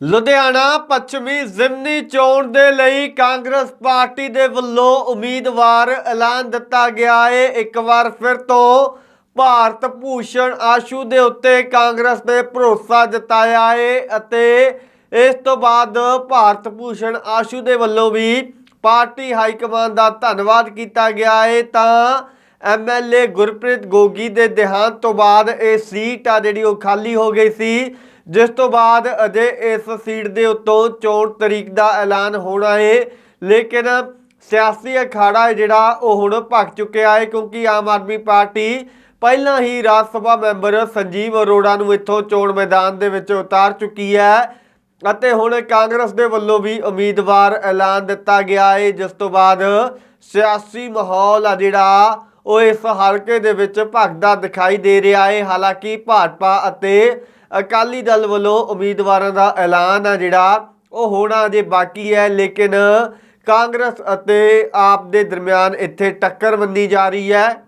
ਲੁਧਿਆਣਾ ਪੱਛਮੀ ਜ਼ਿਮਨੀ ਚੋਣ ਦੇ ਲਈ ਕਾਂਗਰਸ ਪਾਰਟੀ ਦੇ ਵੱਲੋਂ ਉਮੀਦਵਾਰ ਐਲਾਨ ਦਿੱਤਾ ਗਿਆ ਹੈ ਇੱਕ ਵਾਰ ਫਿਰ ਤੋਂ ਭਾਰਤ ਭੂਸ਼ਣ ਆਸ਼ੂ ਦੇ ਉੱਤੇ ਕਾਂਗਰਸ ਨੇ ਭਰੋਸਾ ਜਤਾਇਆ ਏ ਅਤੇ ਇਸ ਤੋਂ ਬਾਅਦ ਭਾਰਤ ਭੂਸ਼ਣ ਆਸ਼ੂ ਦੇ ਵੱਲੋਂ ਵੀ ਪਾਰਟੀ ਹਾਈ ਕਮਾਂਡ ਦਾ ਧੰਨਵਾਦ ਕੀਤਾ ਗਿਆ ਹੈ ਤਾਂ ਐਮਐਲਏ ਗੁਰਪ੍ਰੀਤ ਗੋਗੀ ਦੇ ਦੇਹਾਂਤ ਤੋਂ ਬਾਅਦ ਇਹ ਸੀਟ ਆ ਜਿਹੜੀ ਉਹ ਖਾਲੀ ਹੋ ਗਈ ਸੀ। ਜਿਸ ਤੋਂ ਬਾਅਦ ਅਜੇ ਇਸ ਸੀਟ ਦੇ ਉੱਤੋਂ ਚੋਣ ਤਰੀਕ ਦਾ ਐਲਾਨ ਹੋਣਾ ਹੈ ਲੇਕਿਨ ਸਿਆਸੀ ਅਖਾੜਾ ਹੈ ਜਿਹੜਾ ਉਹ ਹੁਣ ਭੱਜ ਚੁੱਕਿਆ ਹੈ ਕਿਉਂਕਿ ਆਮ ਆਦਮੀ ਪਾਰਟੀ ਪਹਿਲਾਂ ਹੀ ਰਾਜ ਸਭਾ ਮੈਂਬਰ ਸੰਜੀਵ ਅਰੋੜਾ ਨੂੰ ਇੱਥੋਂ ਚੋਣ ਮੈਦਾਨ ਦੇ ਵਿੱਚ ਉਤਾਰ ਚੁੱਕੀ ਹੈ ਅਤੇ ਹੁਣ ਕਾਂਗਰਸ ਦੇ ਵੱਲੋਂ ਵੀ ਉਮੀਦਵਾਰ ਐਲਾਨ ਦਿੱਤਾ ਗਿਆ ਹੈ ਜਿਸ ਤੋਂ ਬਾਅਦ ਸਿਆਸੀ ਮਾਹੌਲ ਆ ਜਿਹੜਾ, ਉਹ ਇਸ ਹਲਕੇ ਦੇ ਵਿੱਚ ਭਖਦਾ ਦਿਖਾਈ ਦੇ ਰਿਹਾ ਹੈ ਹਾਲਾਂਕਿ ਭਾਜਪਾ ਅਤੇ ਅਕਾਲੀ ਦਲ ਵੱਲੋਂ ਉਮੀਦਵਾਰਾਂ ਦਾ ਐਲਾਨ ਆ ਜਿਹੜਾ, ਉਹ ਹੋਣਾ ਅਜੇ ਬਾਕੀ ਹੈ, ਲੇਕਿਨ ਕਾਂਗਰਸ ਅਤੇ ਆਪ ਦੇ ਦਰਮਿਆਨ ਇੱਥੇ ਟੱਕਰ ਮੰਨੀ ਜਾ ਰਹੀ ਹੈ।